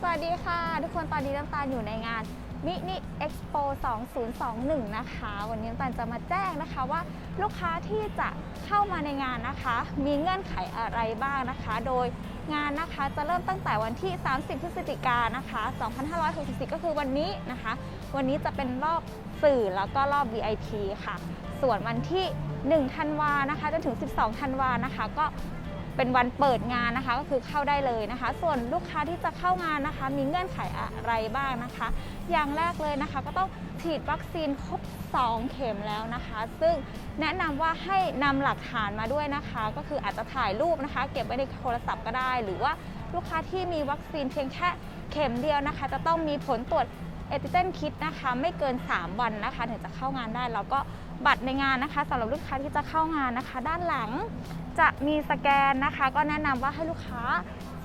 สวัสดีค่ะ ทุกคนตอนนี้น้ำตาลอยู่ในงานมินิเอ็กซ์โป2021 นะคะ วันนี้น้ำตาลจะมาแจ้งนะคะว่าลูกค้าที่จะเข้ามาในงานนะคะ มีเงื่อนไขอะไรบ้างนะคะ โดยงานนะคะจะเริ่มตั้งแต่วันที่ 30 พฤศจิกายนนะคะ 2564 ก็คือวันนี้นะคะ วันนี้จะเป็นรอบสื่อแล้วก็รอบ VIP ค่ะ ส่วนวันที่ 1 ธันวานะคะจนถึง 12 ธันวานะคะ ก็ เป็นวันเปิดงานนะคะ ก็คือเข้าได้เลยนะคะ ส่วนลูกค้าที่จะเข้างานนะคะ มีเงื่อนไขอะไรบ้างนะคะ อย่างแรกเลยนะคะ ก็ต้องฉีดวัคซีนครบ 2 เข็มแล้วนะคะ ซึ่งแนะนำว่าให้นำหลักฐานมาด้วยนะคะ ก็คืออาจจะถ่ายรูปนะคะ เก็บไว้ในโทรศัพท์ก็ได้ หรือว่าลูกค้าที่มีวัคซีนเพียงแค่เข็มเดียวนะคะ จะต้องมีผลตรวจ เอติเจนคิดนะคะไม่เกิน 3 วันนะคะ ถึงจะเข้างานได้ แล้วก็บัตรในงานนะคะสำหรับลูกค้าที่จะเข้างานนะคะ ด้านหลังจะมีสแกนนะคะ ก็แนะนำว่าให้ลูกค้า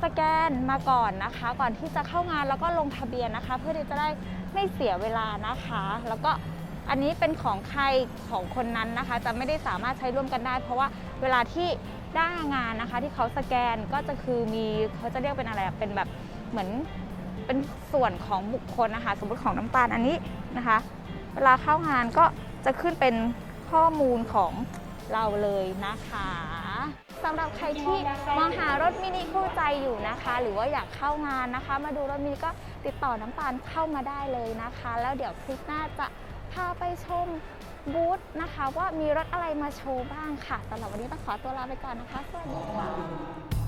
สแกนมาก่อนนะคะ ก่อนที่จะเข้างานแล้วก็ลงทะเบียนนะคะ เพื่อที่จะได้ไม่เสียเวลานะคะ แล้วก็อันนี้เป็นของใครของคนนั้นนะคะ จะไม่ได้สามารถใช้ร่วมกันได้ เพราะว่าเวลาที่ได้งานนะคะ ที่เขาสแกนก็จะคือมีเขาจะเรียกเป็นอะไรเป็นแบบเหมือน เป็นส่วนของบุคคลนะคะ สมมติของน้ำตาลอันนี้นะคะ เวลาเข้างานก็จะขึ้นเป็นข้อมูลของเราเลยนะคะสำหรับใครที่มองหารถมินิคู่ใจอยู่นะคะ หรือว่าอยากเข้างานนะคะ มาดูรถมินิก็ติดต่อน้ำตาลเข้ามาได้เลยนะคะ แล้วเดี๋ยวคลิปหน้าจะพาไปชมบูธนะคะ ว่ามีรถอะไรมาโชว์บ้างค่ะสำหรับวันนี้ต้องขอตัวลาไปก่อนนะคะ สวัสดีค่ะ